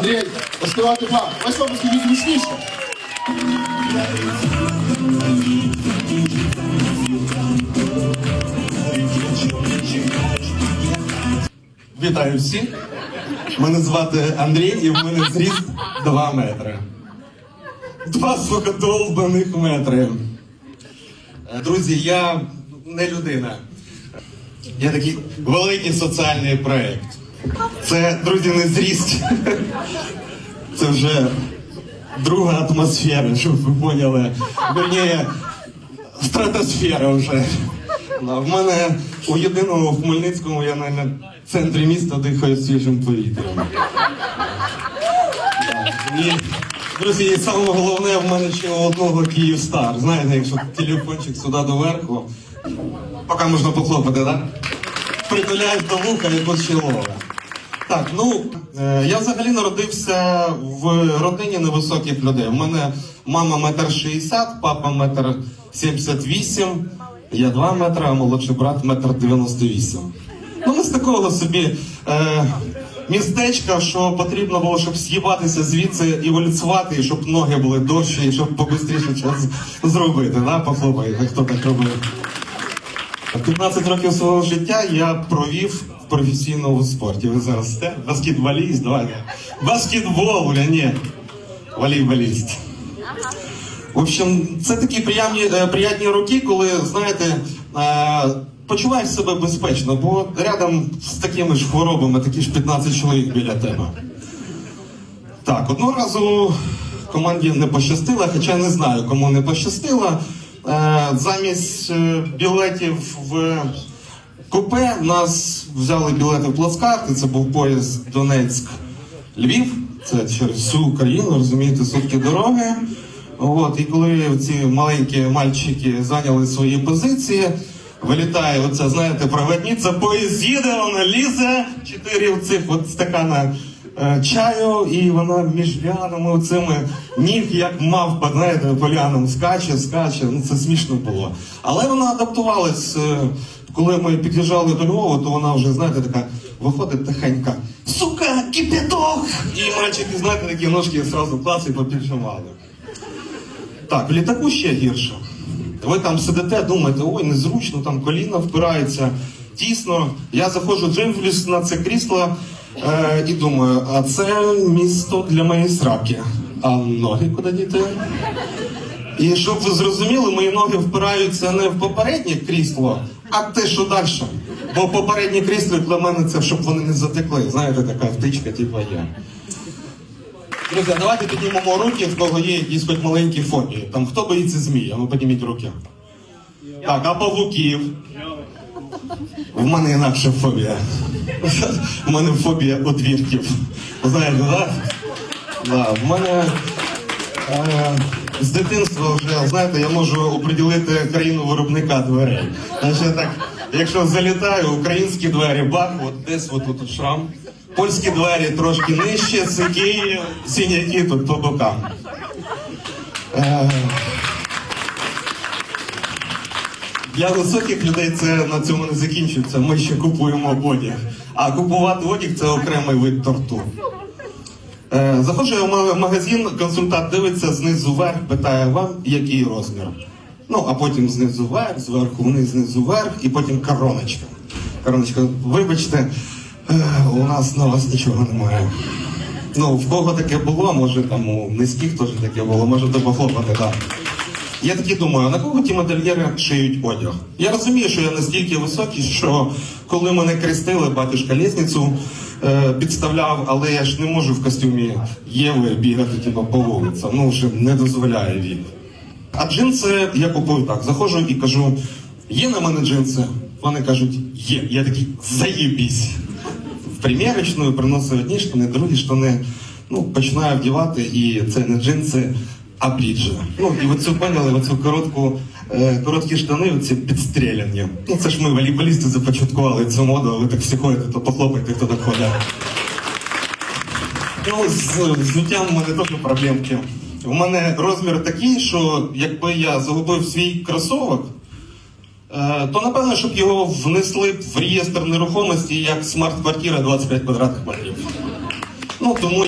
Андрій, поспівати вам. Ось вам скажіть гучніше. Вітаю всіх. Мене звати Андрій і в мене зріст 2 метри. Два сука довбаних метри. Друзі, я не людина. Я такий великий соціальний проєкт. Це, друзі, не зріст. Це вже друга атмосфера, щоб ви поняли. Верніше, стратосфера вже. В мене у єдиному в Хмельницькому я на центрі міста дихаю свіжим повітрям. І, друзі, і саме головне, в мене ще одного Київстар. Знаєте, якщо телефончик сюди доверху, поки можна похлопати, так? Да? Притуляють до вуха і почилова. Так, ну е, я взагалі народився в родині невисоких людей. У мене мама метр шістдесят, папа метр сімдесят вісім, я два метри, а молодший брат метр дев'яносто вісім. Ну, ми з такого собі е, містечка, що потрібно було, щоб з'їбатися звідси і валюцювати, і щоб ноги були довші, і щоб побистріше час зробити. Да? Похлопайте, хто так робив. 15 років свого життя я провів в професійному спорті. Ви зараз те? Баскетболіст, давайте. Баскетбол, бля, ні. Волейболіст. В общем, це такі приємні, е, приятні роки, коли, знаєте, е, почуваєш себе безпечно, бо рядом з такими ж хворобами, такі ж 15 чоловік біля тебе. Так, одного разу команді не пощастило, хоча не знаю, кому не пощастило. Е, замість е, білетів в купе нас взяли білети в плацкарти. Це був поїзд Донецьк-Львів. Це через всю Україну, розумієте, сутки дороги. От, і коли ці маленькі мальчики зайняли свої позиції, вилітає оця, знаєте, проводниця, поїзд їде, вона лізе, чотири цих от стакана чаю, і вона між лянами цими ніг, як мавпа, знаєте, по лянам скаче, скаче. Ну це смішно було. Але вона адаптувалась. е, Коли ми під'їжджали до Львова, то вона вже, знаєте, така виходить тихенька. Сука, кипяток! І мальчики, знаєте, такі ножки зразу клас і попільшували. Так, в літаку ще гірше. Ви там сидите, думаєте, ой, незручно, там коліна впираються, тісно. Я заходжу дивлюсь на це крісло е, і думаю, а це місто для моєї сраки. А ноги куди діти? І щоб ви зрозуміли, мої ноги впираються не в попереднє крісло, а те, що далі. Бо попереднє крісло для мене це щоб вони не затекли. Знаєте, така втичка, типу є. Друзі, давайте піднімемо руки, в кого є якісь хоч маленькі фобії. Там хто боїться змій? Ну підніміть руки. Так, а павуків. В мене інакша фобія. У мене фобія одвірків. Знаєте, так? Да, в мене е, з дитинства вже, знаєте, я можу оприділити країну виробника дверей. Значить, так, якщо залітаю, українські двері, бах, от десь от тут шрам. Польські двері трошки нижче, Київ, синяки тут по бокам. Е, Для високих людей це на цьому не закінчується. Ми ще купуємо одяг. А купувати одяг це окремий вид тортур. Е, Заходжу я в магазин, консультант дивиться знизу вверх, питає вам, який розмір. Ну, а потім знизу вверх, зверху вниз, знизу вверх, і потім короночка. Короночка, вибачте, е, у нас на вас нічого немає. Ну, в кого таке було, може там у низьких теж таке було, можете похлопати, так. Я таки думаю, на кого ті модельєри шиють одяг? Я розумію, що я настільки високий, що коли мене крестили, батюшка лісницю е, підставляв, але я ж не можу в костюмі Єви бігати типу, по вулицям. Ну, вже не дозволяє вік. А джинси я купую так. Заходжу і кажу: є на мене джинси? Вони кажуть, є. Я такий заєбісь. В примірочну приносив одні штани, другі штани. Ну, починаю вдівати, і це не джинси, а бріджі. Ну, і оцю поняли, оцю коротку, е, короткі штани, оці підстріляні. Ну, це ж ми, волейболісти, започаткували цю моду, а ви так всі ходите, то похлопайте, хто так ходить. Ну, з взуттям у мене теж проблемки. У мене розмір такий, що якби я загубив свій кросовок, е, то напевно, щоб його внесли в реєстр нерухомості як смарт-квартира 25 квадратних метрів. Ну тому